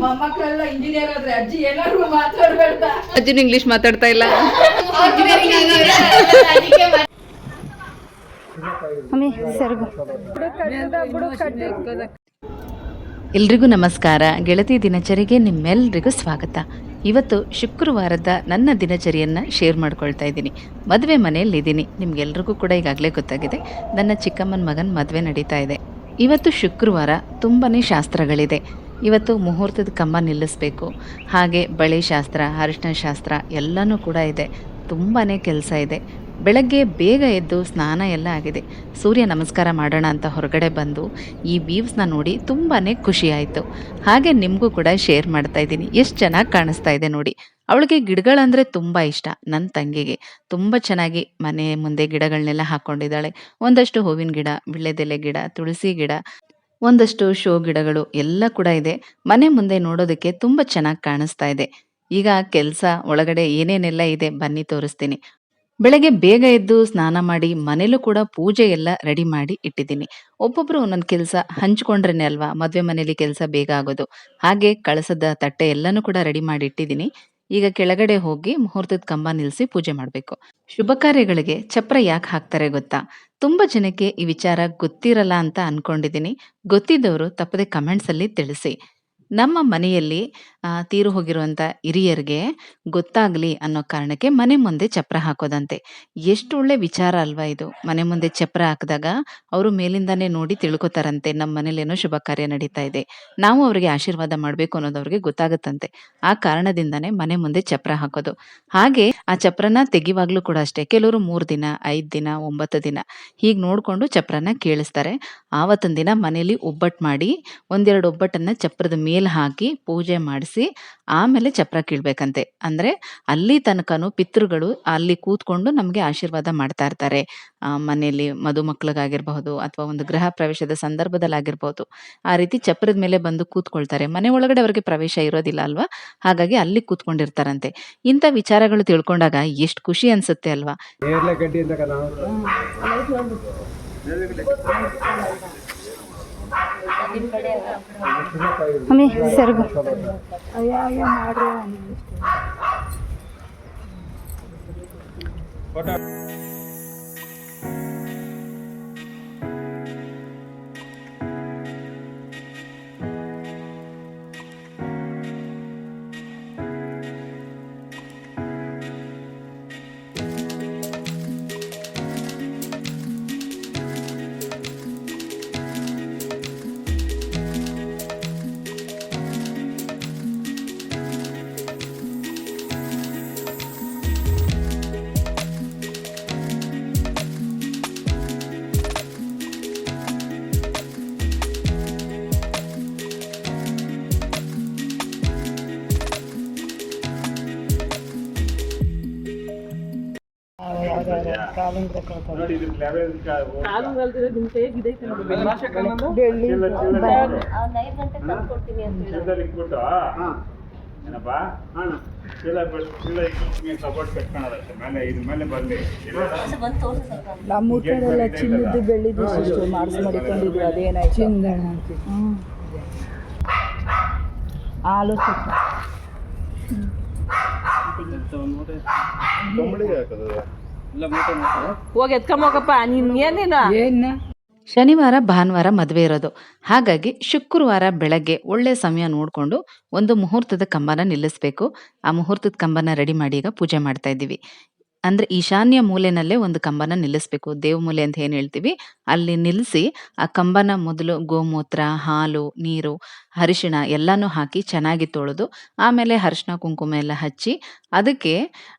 ಮೊಮ್ಮಕ್ಕಳೆಲ್ಲ engineer ಆದ್ರೆ ಅಜ್ಜಿ ಏನಾದ್ರು ಮಾತಾಡ್ಬೇಡ ಅಜ್ಜಿನ ಇಂಗ್ಲಿಷ್ ಮಾತಾಡ್ತಾ ಇಲ್ಲ. ಎಲ್ರಿಗೂ ನಮಸ್ಕಾರ. ಗೆಳತಿ ದಿನಚರಿಗೆ ನಿಮ್ಮೆಲ್ರಿಗೂ ಸ್ವಾಗತ. ಇವತ್ತು ಶುಕ್ರವಾರದ ನನ್ನ ದಿನಚರಿಯನ್ನು ಶೇರ್ ಮಾಡ್ಕೊಳ್ತಾ ಇದ್ದೀನಿ. ಮದುವೆ ಮನೆಯಲ್ಲಿದ್ದೀನಿ ನಿಮಗೆಲ್ರಿಗೂ ಕೂಡ ಈಗಾಗಲೇ ಗೊತ್ತಾಗಿದೆ. ನನ್ನ ಚಿಕ್ಕಮ್ಮನ ಮಗನ ಮದುವೆ ನಡೀತಾ ಇದೆ. ಇವತ್ತು ಶುಕ್ರವಾರ ತುಂಬಾ ಶಾಸ್ತ್ರಗಳಿದೆ. ಇವತ್ತು ಮುಹೂರ್ತದ ಕಂಬ ನಿಲ್ಲಿಸಬೇಕು. ಹಾಗೆ ಬಳೆ ಶಾಸ್ತ್ರ, ಅರಿಶಿನ ಶಾಸ್ತ್ರ ಎಲ್ಲನೂ ಕೂಡ ಇದೆ. ತುಂಬಾ ಕೆಲಸ ಇದೆ. ಬೆಳಗ್ಗೆ ಬೇಗ ಎದ್ದು ಸ್ನಾನ ಎಲ್ಲ ಆಗಿದೆ. ಸೂರ್ಯ ನಮಸ್ಕಾರ ಮಾಡೋಣ ಅಂತ ಹೊರಗಡೆ ಬಂದು ಈ ವ್ಯೂವ್ಸ್ನ ನೋಡಿ ತುಂಬಾ ಖುಷಿಯಾಯಿತು ಹಾಗೆ ನಿಮಗೂ ಕೂಡ ಶೇರ್ ಮಾಡ್ತಾ ಇದ್ದೀನಿ. ಎಷ್ಟು ಚೆನ್ನಾಗಿ ಕಾಣಿಸ್ತಾ ಇದೆ ನೋಡಿ. ಅವಳಿಗೆ ಗಿಡಗಳಂದರೆ ತುಂಬ ಇಷ್ಟ. ನನ್ನ ತಂಗಿಗೆ. ತುಂಬ ಚೆನ್ನಾಗಿ ಮನೆ ಮುಂದೆ ಗಿಡಗಳನ್ನೆಲ್ಲ ಹಾಕ್ಕೊಂಡಿದ್ದಾಳೆ ಒಂದಷ್ಟು ಹೂವಿನ ಗಿಡ, ವಿಳ್ಳೆದೆಲೆ ಗಿಡ, ತುಳಸಿ ಗಿಡ ಒಂದಷ್ಟು ಶೋ ಗಿಡಗಳು ಎಲ್ಲ ಕೂಡ ಇದೆ. ಮನೆ ಮುಂದೆ ನೋಡೋದಕ್ಕೆ ತುಂಬ ಚೆನ್ನಾಗಿ ಕಾಣಿಸ್ತಾ ಇದೆ. ಈಗ ಕೆಲಸ ಒಳಗಡೆ ಏನೇನೆಲ್ಲ ಇದೆ ಬನ್ನಿ ತೋರಿಸ್ತೀನಿ. ಬೆಳಗ್ಗೆ ಬೇಗ ಎದ್ದು ಸ್ನಾನ ಮಾಡಿ ಮನೇಲೂ ಕೂಡ ಪೂಜೆ ಎಲ್ಲ ರೆಡಿ ಮಾಡಿ ಇಟ್ಟಿದ್ದೀನಿ. ಒಬ್ಬೊಬ್ರು ಒಂದೊಂದು ಕೆಲಸ ಹಂಚ್ಕೊಂಡ್ರೇನೆ ಅಲ್ವಾ? ಮದುವೆ ಮನೇಲಿ ಕೆಲಸ ಬೇಗ ಆಗೋದು. ಹಾಗೆ ಕಳಸದ ತಟ್ಟೆ ಎಲ್ಲನೂ ಕೂಡ ರೆಡಿ ಮಾಡಿ ಇಟ್ಟಿದ್ದೀನಿ. ಈಗ ಕೆಳಗಡೆ ಹೋಗಿ ಮುಹೂರ್ತದ ಕಂಬ ನಿಲ್ಲಿಸಿ ಪೂಜೆ ಮಾಡಬೇಕು. ಶುಭ ಕಾರ್ಯಗಳಿಗೆ ಚಪ್ರ ಯಾಕೆ ಹಾಕ್ತಾರೆ ಗೊತ್ತಾ? ತುಂಬ ಜನಕ್ಕೆ ಈ ವಿಚಾರ ಗೊತ್ತಿರಲ್ಲ ಅಂತ ಅನ್ಕೊಂಡಿದ್ದೀನಿ. ಗೊತ್ತಿದ್ದವರು ತಪ್ಪದೆ ಕಮೆಂಟ್ಸಲ್ಲಿ ತಿಳಿಸಿ. ನಮ್ಮ ಮನೆಯಲ್ಲಿ ಆ, ತೀರು ಹೋಗಿರುವಂತ ಹಿರಿಯರಿಗೆ ಗೊತ್ತಾಗ್ಲಿ ಅನ್ನೋ ಕಾರಣಕ್ಕೆ ಮನೆ ಮುಂದೆ ಚಪ್ರ ಹಾಕೋದಂತೆ. ಎಷ್ಟು ಒಳ್ಳೆ ವಿಚಾರ ಅಲ್ವಾ ಇದು. ಮನೆ ಮುಂದೆ ಚಪ್ರ ಹಾಕಿದಾಗ ಅವರು ಮೇಲಿಂದಾನೇ ನೋಡಿ ತಿಳ್ಕೊತಾರಂತೆ ನಮ್ಮ ಮನೇಲಿ ಏನೋ ಶುಭ ಕಾರ್ಯ ನಡೀತಾ ಇದೆ. ನಾವು ಅವರಿಗೆ ಆಶೀರ್ವಾದ ಮಾಡಬೇಕು ಅನ್ನೋದು ಅವ್ರಿಗೆ ಗೊತ್ತಾಗುತ್ತಂತೆ. ಆ ಕಾರಣದಿಂದಾನೇ ಮನೆ ಮುಂದೆ ಚಪ್ರ ಹಾಕೋದು. ಹಾಗೆ ಆ ಚಪ್ರನ ತೆಗಿವಾಗ್ಲೂ ಕೂಡ ಅಷ್ಟೇ. ಕೆಲವರು ಮೂರು ದಿನ ಐದು ದಿನ ಒಂಬತ್ತು ದಿನ ಹೀಗೆ ನೋಡಿಕೊಂಡು ಚಪ್ರನ ಕೇಳಿಸ್ತಾರೆ. ಆವತ್ತೊಂದಿನ ದಿನ ಮನೆಯಲ್ಲಿ ಒಬ್ಬಟ್ಟು ಮಾಡಿ ಒಂದೆರಡು ಒಬ್ಬಟ್ಟನ್ನ ಚಪ್ರದ ಮೇಲೆ ಹಾಕಿ ಪೂಜೆ ಮಾಡಿಸಿ ಆಮೇಲೆ ಚಪ್ರ ಕೀಳ್ಬೇಕಂತೆ. ಅಂದ್ರೆ ಅಲ್ಲಿ ತನಕನೂ ಪಿತೃಗಳು ಅಲ್ಲಿ ಕೂತ್ಕೊಂಡು ನಮಗೆ ಆಶೀರ್ವಾದ ಮಾಡ್ತಾ ಇರ್ತಾರೆ. ಆ, ಮನೆಯಲ್ಲಿ ಮದುಮಕ್ಳಿಗಾಗಿರ್ಬಹುದು ಅಥವಾ ಒಂದು ಗೃಹ ಪ್ರವೇಶದ ಸಂದರ್ಭದಲ್ಲಿ ಆಗಿರ್ಬಹುದು ಆ ರೀತಿ ಚಪ್ರದ ಮೇಲೆ ಬಂದು ಕೂತ್ಕೊಳ್ತಾರೆ. ಮನೆ ಒಳಗಡೆ ಅವ್ರಿಗೆ ಪ್ರವೇಶ ಇರೋದಿಲ್ಲ ಅಲ್ವಾ? ಹಾಗಾಗಿ ಅಲ್ಲಿ ಕೂತ್ಕೊಂಡಿರ್ತಾರಂತೆ. ಇಂಥ ವಿಚಾರಗಳು ತಿಳ್ಕೊಂಡಾಗ ಎಷ್ಟು ಖುಷಿ ಅನ್ಸುತ್ತೆ ಅಲ್ವಾ? ನೇರ್ಲೆ ಗಡ್ಡಿ ಅಂತ ಏನಪ್ಪ ಚೀಲ ಚೀಲ ಸಪೋರ್ಟ್ ಕಟ್ಕೊಳ್ಳೋದಷ್ಟೇ ಮೇಲೆ ಇದ್ರ ಮೇಲೆ ಬರಲಿ ನಮ್ಮ ಕಡೆಲ್ಲ ಚಿನ್ನದ್ದು ಬೆಳ್ಳಿದ್ದು ಸಿಸ್ಟರ್ ಮಾಡಿಸಿ ಮಡಿಕೊಂಡಿದ್ರು ಅದೇನಾಯ್ತು ಚಿಂದಣ ಹಾಲು ತುಪ್ಪ ಹೋಗಿ ಎತ್ಕೊಂಬೋಗಪ್ಪ ನೀನ್ ಏನೇನ? ಏನ? ಶನಿವಾರ ಭಾನುವಾರ ಮದುವೆ ಇರೋದು. ಹಾಗಾಗಿ ಶುಕ್ರವಾರ ಬೆಳಗ್ಗೆ ಒಳ್ಳೆ ಸಮಯ ನೋಡಿಕೊಂಡು ಒಂದು ಮುಹೂರ್ತದ ಕಂಬನ ನಿಲ್ಲಿಸ್ಬೇಕು. ಆ ಮುಹೂರ್ತದ ಕಂಬನ ರೆಡಿ ಮಾಡಿ ಈಗ ಪೂಜೆ ಮಾಡ್ತಾ ಇದ್ದೀವಿ. ಅಂದ್ರೆ ಈಶಾನ್ಯ ಮೂಲೆನಲ್ಲೇ ಒಂದು ಕಂಬನ ನಿಲ್ಲಿಸ್ಬೇಕು. ದೇವ ಮೂಲೆ ಅಂತ ಏನ್ ಹೇಳ್ತೀವಿ? ಅಲ್ಲಿ ನಿಲ್ಲಿಸಿ ಆ ಕಂಬನ ಮೊದಲು ಗೋಮೂತ್ರ ಹಾಲು ನೀರು ಅರಿಶಿಣ ಎಲ್ಲಾನು ಹಾಕಿ ಚೆನ್ನಾಗಿ ತೊಳೆದು ಆಮೇಲೆ ಅರಿಶಿಣ ಕುಂಕುಮ ಎಲ್ಲ ಹಚ್ಚಿ ಅದಕ್ಕೆ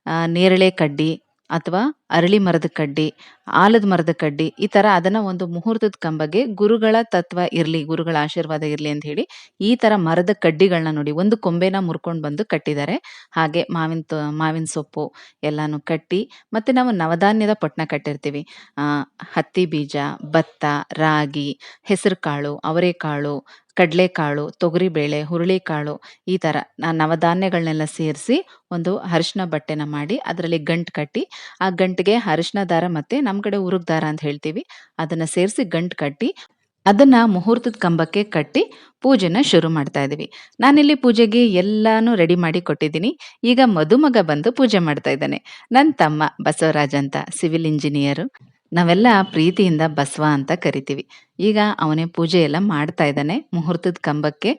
ಆ, ನೇರಳೆ ಕಡ್ಡಿ ಅಥವಾ ಅರಳಿ ಮರದ ಕಡ್ಡಿ, ಆಲದ ಮರದ ಕಡ್ಡಿ, ಈ ತರ ಅದನ್ನ ಒಂದು ಮುಹೂರ್ತದ ಕಂಬಗೆ ಗುರುಗಳ ತತ್ವ ಇರ್ಲಿ, ಗುರುಗಳ ಆಶೀರ್ವಾದ ಇರ್ಲಿ ಅಂತ ಹೇಳಿ ಈ ತರ ಮರದ ಕಡ್ಡಿಗಳನ್ನ ನೋಡಿ ಒಂದು ಕೊಂಬೆನ ಮುರ್ಕೊಂಡು ಬಂದು ಕಟ್ಟಿದ್ದಾರೆ. ಹಾಗೆ ಮಾವಿನ ಮಾವಿನ ಸೊಪ್ಪು ಎಲ್ಲಾನು ಕಟ್ಟಿ ಮತ್ತೆ ನಾವು ನವಧಾನ್ಯದ ಪೊಟ್ನ ಕಟ್ಟಿರ್ತೀವಿ. ಹತ್ತಿ ಬೀಜ, ಭತ್ತ, ರಾಗಿ ಹೆಸರು ಕಾಳು ಅವರೆಕಾಳು, ಕಡಲೆಕಾಳು, ತೊಗರಿಬೇಳೆ, ಹುರುಳಿಕಾಳು ಈ ನಾ ನವಧಾನ್ಯಗಳನ್ನೆಲ್ಲ ಸೇರಿಸಿ ಒಂದು ಅರಿಶಿನ ಬಟ್ಟೆನ ಮಾಡಿ ಅದರಲ್ಲಿ ಗಂಟು ಕಟ್ಟಿ ಆ ಗಂಟಿಗೆ ಅರಿಶಿನ ದಾರ ಮತ್ತೆ ನಮ್ಮ ಕಡೆ ಉರುಗ್ ದಾರ ಅಂತ ಹೇಳ್ತೀವಿ. ಅದನ್ನ ಸೇರಿಸಿ ಗಂಟು ಕಟ್ಟಿ, ಅದನ್ನ ಮುಹೂರ್ತದ ಕಂಬಕ್ಕೆ ಕಟ್ಟಿ ಪೂಜೆನ ಶುರು ಮಾಡ್ತಾ ಇದ್ದೀವಿ ನಾನಿಲ್ಲಿ ಪೂಜೆಗೆ ಎಲ್ಲಾನು ರೆಡಿ ಮಾಡಿ ಕೊಟ್ಟಿದ್ದೀನಿ. ಈಗ ಮದುಮಗ ಬಂದು ಪೂಜೆ ಮಾಡ್ತಾ ಇದ್ದಾನೆ. ನನ್ನ ತಮ್ಮ ಬಸವರಾಜ್ ಅಂತ, ಸಿವಿಲ್ ಇಂಜಿನಿಯರು. ನಾವೆಲ್ಲ ಪ್ರೀತಿಯಿಂದ ಬಸವ ಅಂತ ಕರಿತೀವಿ. ಈಗ ಅವನೇ ಪೂಜೆ ಎಲ್ಲ ಮಾಡ್ತಾ ಇದ್ದಾನೆ, ಮುಹೂರ್ತದ ಕಂಬಕ್ಕೆ.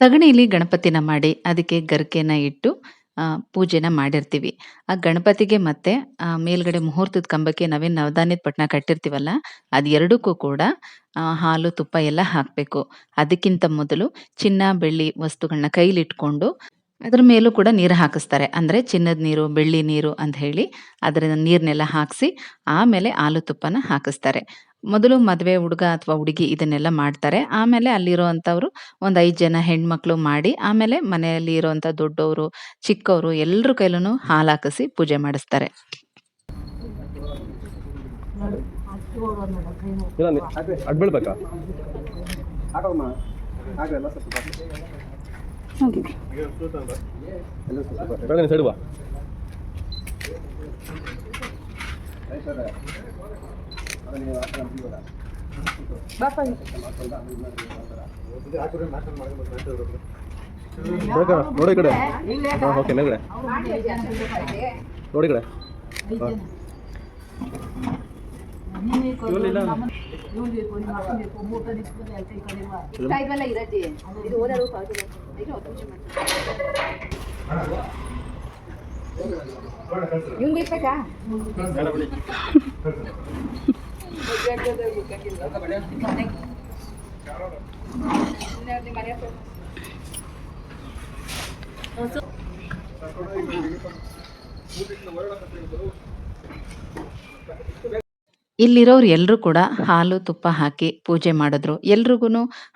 ಸಗಣಿಲಿ ಗಣಪತಿನ ಮಾಡಿ ಅದಕ್ಕೆ ಗರಿಕೆನ ಇಟ್ಟು ಆ, ಪೂಜೆನ ಮಾಡಿರ್ತೀವಿ. ಆ ಗಣಪತಿಗೆ ಮತ್ತೆ ಆ, ಮೇಲ್ಗಡೆ ಮುಹೂರ್ತದ ಕಂಬಕ್ಕೆ ನಾವೇನು ನವಧಾನ್ಯದ ಪಟ್ನ ಕಟ್ಟಿರ್ತೀವಲ್ಲ ಅದ್ ಎರಡಕ್ಕೂ ಕೂಡ ಆ, ಹಾಲು ತುಪ್ಪ ಎಲ್ಲ ಹಾಕಬೇಕು. ಅದಕ್ಕಿಂತ ಮೊದಲು ಚಿನ್ನ ಬೆಳ್ಳಿ ವಸ್ತುಗಳನ್ನ ಕೈಲಿಟ್ಕೊಂಡು ಅದ್ರ ಮೇಲೂ ಕೂಡ ನೀರು ಹಾಕಿಸ್ತಾರೆ. ಅಂದರೆ ಚಿನ್ನದ ನೀರು ಬೆಳ್ಳಿ ನೀರು ಅಂತ ಹೇಳಿ ಅದರ ನೀರನ್ನೆಲ್ಲ ಹಾಕಿಸಿ ಆಮೇಲೆ ಹಾಲು ತುಪ್ಪನ ಹಾಕಿಸ್ತಾರೆ. ಮೊದಲು ಮದುವೆ ಹುಡುಗ ಅಥವಾ ಹುಡುಗಿ ಇದನ್ನೆಲ್ಲ ಮಾಡ್ತಾರೆ. ಆಮೇಲೆ ಅಲ್ಲಿರುವಂಥವ್ರು ಒಂದು ಐದು ಜನ ಹೆಣ್ಮಕ್ಳು ಮಾಡಿ, ಆಮೇಲೆ ಮನೆಯಲ್ಲಿ ಇರುವಂಥ ದೊಡ್ಡವರು, ಚಿಕ್ಕವರು ಎಲ್ಲರ ಕೈಲೂ ಹಾಲು ಹಾಕಿಸಿ ಪೂಜೆ ಮಾಡಿಸ್ತಾರೆ. ನೋಡಿ ಕಡೆ ಹಾಂ ಓಕೆ ಮೇಲ್ಗಡೆ ನೋಡಿ ಕಡೆ ಹಾಂ ಮೂರು ಇಲ್ಲಿರೋರು ಎಲ್ಲರೂ ಕೂಡ ಹಾಲು, ತುಪ್ಪ ಹಾಕಿ ಪೂಜೆ ಮಾಡಿದ್ರು. ಎಲ್ರಿಗೂ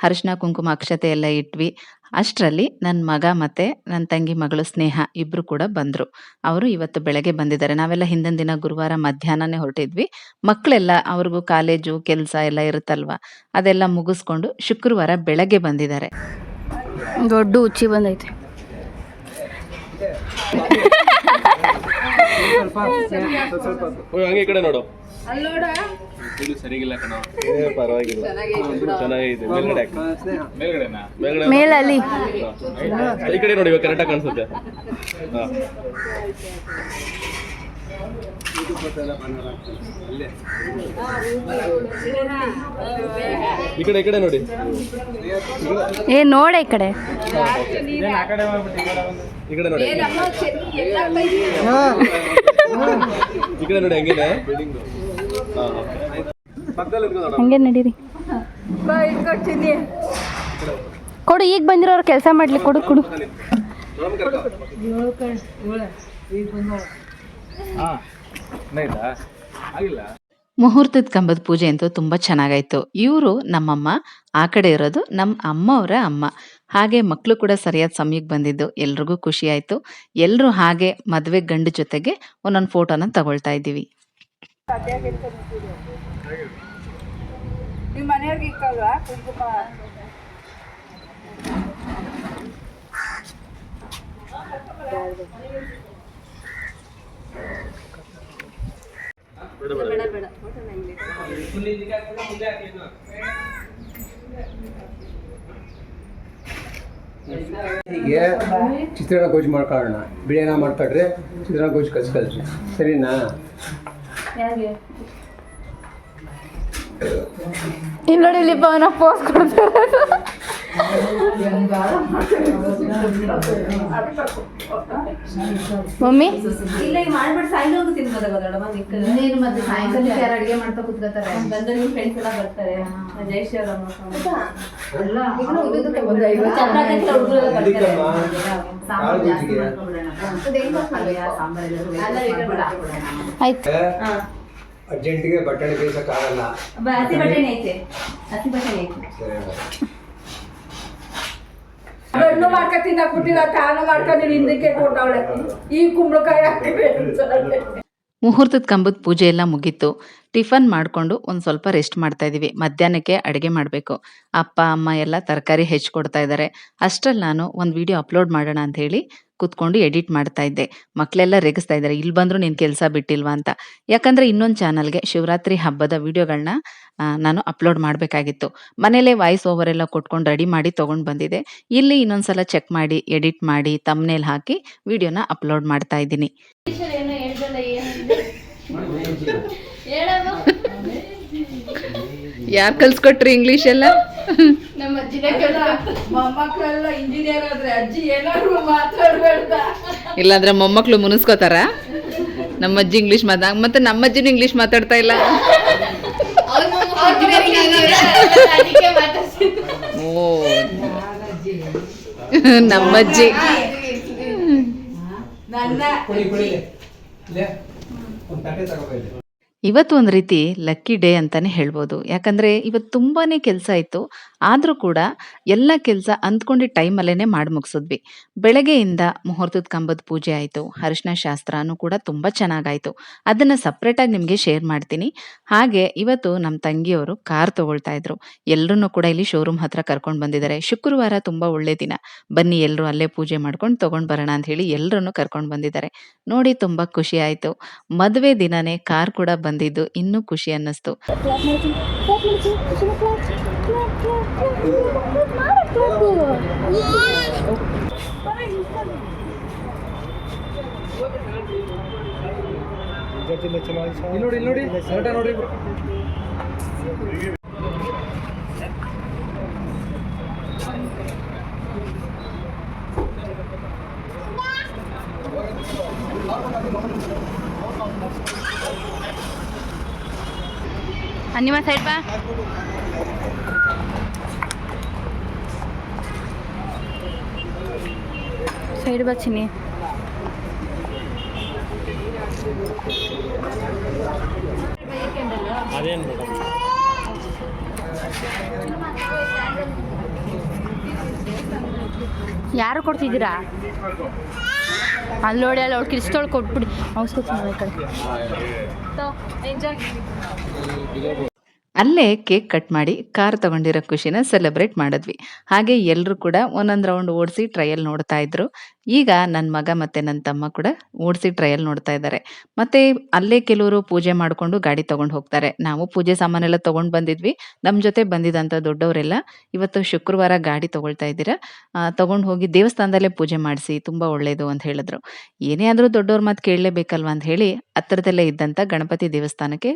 ಅರಿಶಿನ ಕುಂಕುಮ, ಅಕ್ಷತೆ ಎಲ್ಲ ಇಟ್ವಿ. ಅಷ್ಟರಲ್ಲಿ ನನ್ನ ಮಗ ಮತ್ತೆ ನನ್ನ ತಂಗಿ ಮಗಳು ಸ್ನೇಹ ಇಬ್ಬರು ಕೂಡ ಬಂದ್ರು. ಅವರು ಇವತ್ತು ಬೆಳಗ್ಗೆ ಬಂದಿದ್ದಾರೆ. ನಾವೆಲ್ಲ ಹಿಂದಿನ ದಿನ ಗುರುವಾರ ಮಧ್ಯಾಹ್ನನೇ ಹೊರಟಿದ್ವಿ. ಮಕ್ಕಳೆಲ್ಲ ಅವ್ರಿಗೂ ಕಾಲೇಜು, ಕೆಲಸ ಎಲ್ಲ ಇರುತ್ತಲ್ವಾ? ಅದೆಲ್ಲ ಮುಗಿಸ್ಕೊಂಡು ಶುಕ್ರವಾರ ಬೆಳಗ್ಗೆ ಬಂದಿದ್ದಾರೆ. ದೊಡ್ಡ ಉಚ್ಚಿ ಬಂದೈತೆ. ಹಂಗೆ ಈ ಕಡೆ ನೋಡು. ಸರಿಗಿಲ್ಲ ಕಣ. ಏ ಪರವಾಗಿಲ್ಲ. ಚೆನ್ನಾಗಿದೆ. ಮೇಲ್ಗಡೆ ಮೇಲ್ಗಡೆ ಮೇಲಲ್ಲಿ. ಈ ಕಡೆ ನೋಡಿ ಇವಾಗ ಕರೆಕ್ಟಾಗಿ ಕಾಣಿಸುತ್ತೆ. ಹಾಂ. ಈ ಕಡೆ ಈ ಕಡೆ ನೋಡಿ. ಏ ನೋಡ ಈ ಕಡೆ. ಈ ಕಡೆ ಬಂದು ನೋಡಿ. ಈ ಕಡೆ ನೋಡಿ ಹಂಗೇನೆ. ಹಂಗೆ ನಡೀರಿ. ಕೊಡು ಈಗ ಬಂದಿರೋರು ಕೆಲಸ ಮಾಡ್ಲಿ ಕೊಡು ಕೊಡು. ಮುಹೂರ್ತದ ಕಂಬದ ಪೂಜೆ ಅಂತೂ ತುಂಬ ಚೆನ್ನಾಗಾಯ್ತು. ಇವರು ನಮ್ಮಮ್ಮ ಆ ಕಡೆ ಇರೋದು ನಮ್ಮ ಅಮ್ಮವರ ಅಮ್ಮ. ಹಾಗೆ ಮಕ್ಕಳು ಕೂಡ ಸರಿಯಾದ ಸಮಯಕ್ಕೆ ಬಂದಿದ್ದು. ಎಲ್ರಿಗೂ ಖುಷಿ ಆಯಿತು. ಎಲ್ಲರೂ ಹಾಗೆ ಮದುವೆ ಗಂಡು ಜೊತೆಗೆ ಒಂದೊಂದು ಫೋಟೋನ ತಗೊಳ್ತಾ ಇದ್ದೀವಿ. ನಿಮ್ಮ ಹೀಗೆ ಚಿತ್ರಾನ್ನ ಗೊಜ್ಜು ಮಾಡ್ಕೊಳ್ಳೋಣ ಬಿಳಿಯನ್ನ ಮಾಡ್ಕೊಳ್ರಿ ಚಿತ್ರಾನ್ನ ಗೊಜ್ಜು ಕಲ್ಸಿ ಕಲ್ಸಿ. ಸರಿನಾ? ಇಲ್ಲಿ ಪೋಸ್ ಕೊಡ್ತಾರೆ. ಮಮ್ಮಿ? ಇಲ್ಲ ಈಗ ಮಾಡ್ಬಿಟ್ಟು ಸಾಯಂಕಾಲ ತಿನ್ಬೋದ ನೀನು ಮತ್ತೆ ಸಾಯಂಕಾಲ ಯಾರು ಅಡಿಗೆ ಮಾಡ್ತಾ ಕುತ್ಕೋತಾರೆ? ಬಂದ್ರೆ ನಿಮ್ಮ ಫ್ರೆಂಡ್ಸ್ ಎಲ್ಲ ಬರ್ತಾರೆ. ಜಯಶ್ರೀ ಅವ್ರ. ಆಯ್ತು. ಅರ್ಜೆಂಟಿಗೆ ಬಟ್ಟೆ ಬೇಸಕ್ಕಾಗಲ್ಲ ಹಸಿ ಬಟಾಣಿ ಐತೆ. ಹಸಿ ಬಟಾಣಿ ಐತೆ. ಸರಿ ಮಾಡ್ಕೊ ತಿನ್ನಕ್ ಬಿಟ್ಟಿಲ್ಲ ತಾನು ಮಾಡ್ಕೊಂಡು ಹಿಂದಕ್ಕೆ ಕೊಟ್ಟವಳೆ. ಈ ಕುಂಬಳಕಾಯಿ ಹಾಕಿ ಮುಹೂರ್ತದ ಕಂಬದ ಪೂಜೆ ಎಲ್ಲ ಮುಗೀತು. ಟಿಫನ್ ಮಾಡಿಕೊಂಡು ಒಂದು ಸ್ವಲ್ಪ ರೆಸ್ಟ್ ಮಾಡ್ತಾ ಇದೀವಿ. ಮಧ್ಯಾಹ್ನಕ್ಕೆ ಅಡುಗೆ ಮಾಡಬೇಕು. ಅಪ್ಪ, ಅಮ್ಮ ಎಲ್ಲ ತರಕಾರಿ ಹೆಚ್ಚಿಕೊಡ್ತಾ ಇದ್ದಾರೆ ಅಷ್ಟರಲ್ಲಿ ನಾನು ಒಂದು ವಿಡಿಯೋ ಅಪ್ಲೋಡ್ ಮಾಡೋಣ ಅಂತ ಹೇಳಿ ಕೂತ್ಕೊಂಡು ಎಡಿಟ್ ಮಾಡ್ತಾ ಇದ್ದೆ. ಮಕ್ಕಳೆಲ್ಲ ರೇಗಿಸ್ತಾ ಇದ್ದಾರೆ. ಇಲ್ಲಿ ಬಂದರೂ ನೀನು ಕೆಲಸ ಬಿಟ್ಟಿಲ್ವಾ ಅಂತ. ಯಾಕಂದರೆ ಇನ್ನೊಂದು ಚಾನಲ್ಗೆ ಶಿವರಾತ್ರಿ ಹಬ್ಬದ ವೀಡಿಯೋಗಳನ್ನ ನಾನು ಅಪ್ಲೋಡ್ ಮಾಡಬೇಕಾಗಿತ್ತು. ಮನೇಲೇ ವಾಯ್ಸ್ ಓವರ್ ಎಲ್ಲ ಕೊಟ್ಕೊಂಡು ರೆಡಿ ಮಾಡಿ ತೊಗೊಂಡು ಬಂದಿದೆ ಇಲ್ಲಿ ಇನ್ನೊಂದ್ಸಲ ಚೆಕ್ ಮಾಡಿ, ಎಡಿಟ್ ಮಾಡಿ ತಮ್ಮನೇಲಿ ಹಾಕಿ ವೀಡಿಯೋನ ಅಪ್ಲೋಡ್ ಮಾಡ್ತಾ ಇದ್ದೀನಿ. ಯಾರು ಕಲ್ಸ್ಕೊಟ್ರಿ ಇಂಗ್ಲೀಷ್ ಎಲ್ಲ? ಮೊಮ್ಮಕ್ಕಳೆಲ್ಲ ಇಂಜಿನಿಯರ್ ಆದ್ರೆ ಅಜ್ಜಿ ಏನಾದ್ರು ಮಾತಾಡ್ಬೇಡ ಇಲ್ಲಾಂದ್ರೆ ಮೊಮ್ಮಕ್ಳು ಮುನಿಸ್ಕೋತಾರ? ನಮ್ಮ ಅಜ್ಜಿ ಇಂಗ್ಲಿಷ್ ಮಾತಾ ಮತ್ತೆ ನಮ್ಮ ಅಜ್ಜಿನೂ ಇಂಗ್ಲಿಷ್ ಮಾತಾಡ್ತಾ ಇಲ್ಲ. ಓ. ನಮ್ಮಜ್ಜಿ ನನ್ನ ಇವತ್ತು ಒಂದು ರೀತಿ ಲಕ್ಕಿ ಡೇ ಅಂತಾನೆ ಹೇಳ್ಬೋದು. ಯಾಕಂದ್ರೆ ಇವತ್ತು ತುಂಬಾನೇ ಕೆಲಸ ಇತ್ತು. ಆದರೂ ಕೂಡ ಎಲ್ಲ ಕೆಲಸ ಅಂದ್ಕೊಂಡಿದ್ದ ಟೈಮಲ್ಲೇ ಮಾಡಿ ಮುಗಿಸಿದ್ವಿ. ಬೆಳಗ್ಗೆಯಿಂದ ಮುಹೂರ್ತದ ಕಂಬದ ಪೂಜೆ ಆಯಿತು, ಅರಿಶಿನ ಶಾಸ್ತ್ರನೂ ಕೂಡ ತುಂಬ ಚೆನ್ನಾಗಾಯಿತು. ಅದನ್ನು ಸಪ್ರೇಟಾಗಿ ನಿಮಗೆ ಶೇರ್ ಮಾಡ್ತೀನಿ. ಹಾಗೆ ಇವತ್ತು ನಮ್ಮ ತಂಗಿಯವರು ಕಾರ್ ತೊಗೊಳ್ತಾ ಇದ್ರು. ಎಲ್ಲರನ್ನೂ ಕೂಡ ಇಲ್ಲಿ ಶೋರೂಮ್ ಹತ್ರ ಕರ್ಕೊಂಡು ಬಂದಿದ್ದಾರೆ. ಶುಕ್ರವಾರ ತುಂಬ ಒಳ್ಳೆ ದಿನ. ಬನ್ನಿ ಎಲ್ಲರೂ ಅಲ್ಲೇ ಪೂಜೆ ಮಾಡ್ಕೊಂಡು ತೊಗೊಂಡು ಬರೋಣ ಅಂತ ಹೇಳಿ ಎಲ್ಲರನ್ನೂ ಕರ್ಕೊಂಡು ಬಂದಿದ್ದಾರೆ. ನೋಡಿ ತುಂಬ ಖುಷಿ ಆಯಿತು. ಮದುವೆ ದಿನನೇ ಕಾರ್ ಕೂಡ ಬಂದಿದ್ದು, ಇನ್ನೂ ಖುಷಿ ಅನ್ನಿಸ್ತು. ನೋಡಿ ನೋಡಿ ಕರೆಕ್ಟ ನೋಡಿ ನಿಮ್ಮ ಸೈಡ್ ಬಾ. ಸೈಡ್ ಬಾ ಚಿನ್ನಿ ಅದೇನು ಮೇಡಮ್ ಯಾರು ಕೊಡ್ತಿದ್ದೀರಾ? ಅಲ್ಲಿ ನೋಡಿ ಅಲ್ಲಿ ಅವ್ಳು ಕಿರಿಸ್ತೊಳು ಕೊಟ್ಬಿಡಿ. ಅವಸ್ಕೊತೀನಿ ಈ ಕಡೆ. ಅಲ್ಲೇ ಕೇಕ್ ಕಟ್ ಮಾಡಿ ಕಾರ್ ತಗೊಂಡಿರೋ ಖುಷಿನ ಸೆಲೆಬ್ರೇಟ್ ಮಾಡಿದ್ವಿ. ಹಾಗೆ ಎಲ್ಲರೂ ಕೂಡ ಒಂದೊಂದು ರೌಂಡ್ ಓಡಿಸಿ ಟ್ರಯಲ್ ನೋಡ್ತಾ ಇದ್ರು. ಈಗ ನನ್ನ ಮಗ ಮತ್ತು ನನ್ನ ತಮ್ಮ ಕೂಡ ಓಡಿಸಿ ಟ್ರಯಲ್ ನೋಡ್ತಾ ಇದ್ದಾರೆ. ಮತ್ತು ಅಲ್ಲೇ ಕೆಲವರು ಪೂಜೆ ಮಾಡಿಕೊಂಡು ಗಾಡಿ ತೊಗೊಂಡು ಹೋಗ್ತಾರೆ. ನಾವು ಪೂಜೆ ಸಾಮಾನೆಲ್ಲ ತೊಗೊಂಡು ಬಂದಿದ್ವಿ. ನಮ್ಮ ಜೊತೆ ಬಂದಿದ್ದಂಥ ದೊಡ್ಡವರೆಲ್ಲ ಇವತ್ತು ಶುಕ್ರವಾರ ಗಾಡಿ ತೊಗೊಳ್ತಾ ಇದ್ದೀರಾ? ತೊಗೊಂಡು ಹೋಗಿ ದೇವಸ್ಥಾನದಲ್ಲೇ ಪೂಜೆ ಮಾಡಿಸಿ, ತುಂಬ ಒಳ್ಳೆಯದು ಅಂತ ಹೇಳಿದ್ರು. ಏನೇ ಆದರೂ ದೊಡ್ಡವ್ರ ಮಾತು ಕೇಳಲೇಬೇಕಲ್ವಾ ಅಂತ ಹೇಳಿ ಹತ್ತಿರದಲ್ಲೇ ಇದ್ದಂಥ ಗಣಪತಿ ದೇವಸ್ಥಾನಕ್ಕೆ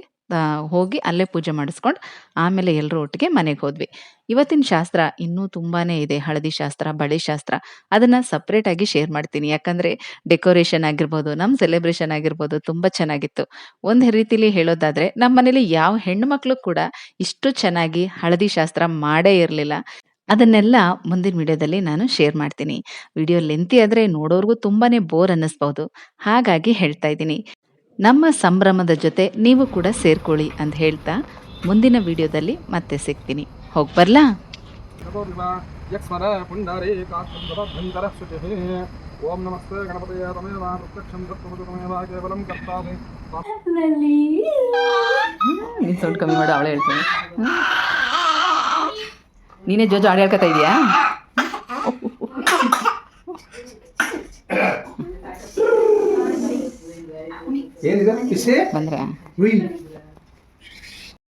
ಹೋಗಿ ಅಲ್ಲೇ ಪೂಜೆ ಮಾಡಿಸ್ಕೊಂಡು ಆಮೇಲೆ ಎಲ್ಲರೂ ಒಟ್ಟಿಗೆ ಮನೆಗೆ ಹೋದ್ವಿ. ಇವತ್ತಿನ ಶಾಸ್ತ್ರ ಇನ್ನೂ ತುಂಬಾನೇ ಇದೆ, ಹಳದಿ ಶಾಸ್ತ್ರ, ಬಳೆ ಶಾಸ್ತ್ರ. ಅದನ್ನ ಸಪ್ರೇಟ್ ಆಗಿ ಶೇರ್ ಮಾಡ್ತೀನಿ. ಯಾಕಂದ್ರೆ ಡೆಕೋರೇಷನ್ ಆಗಿರ್ಬೋದು ನಮ್ಮ ಸೆಲೆಬ್ರೇಷನ್ ಆಗಿರ್ಬೋದು ತುಂಬಾ ಚೆನ್ನಾಗಿತ್ತು. ಒಂದ್ ರೀತಿಲಿ ಹೇಳೋದಾದ್ರೆ ನಮ್ಮ ಮನೇಲಿ ಯಾವ ಹೆಣ್ಣು ಮಕ್ಕಳು ಕೂಡ ಇಷ್ಟು ಚೆನ್ನಾಗಿ ಹಳದಿ ಶಾಸ್ತ್ರ ಮಾಡೇ ಇರಲಿಲ್ಲ. ಅದನ್ನೆಲ್ಲ ಮುಂದಿನ ವಿಡಿಯೋದಲ್ಲಿ ನಾನು ಶೇರ್ ಮಾಡ್ತೀನಿ. ವಿಡಿಯೋ ಲೆಂತಿ ಆದ್ರೆ ನೋಡೋರ್ಗೂ ತುಂಬಾನೇ ಬೋರ್ ಅನ್ನಿಸ್ಬಹುದು ಹಾಗಾಗಿ ಹೇಳ್ತಾ ಇದ್ದೀನಿ. ನಮ್ಮ ಸಂಭ್ರಮದ ಜೊತೆ ನೀವು ಕೂಡ ಸೇರ್ಕೊಳ್ಳಿ ಅಂತ ಹೇಳ್ತಾ ಮುಂದಿನ ವಿಡಿಯೋದಲ್ಲಿ ಮತ್ತೆ ಸಿಗ್ತೀನಿ. ಹೋಗಿ ಬರ್ಲಾ? ಓಂ ನಮಸ್ತೆ ಗಣಪತಯ ತಮೇವ ಪ್ರತ್ಯಕ್ಷಂ ತತ್ವಮತು ತಮೇವ ಕೇವಲಂ ಕರ್ತಾಸಿ ನೀನು ಸೌಂಡ್ ಕಮ್ಮಿ ಮಾಡು ಅವಳೇ ಹೇಳ್ತೀನಿ. ನೀನೇ ಜೋಜು ಹಾಡು ಹೇಳ್ಕೊತಾ ಇದೀಯಾ? ఏంది కదా కిసే మందిరా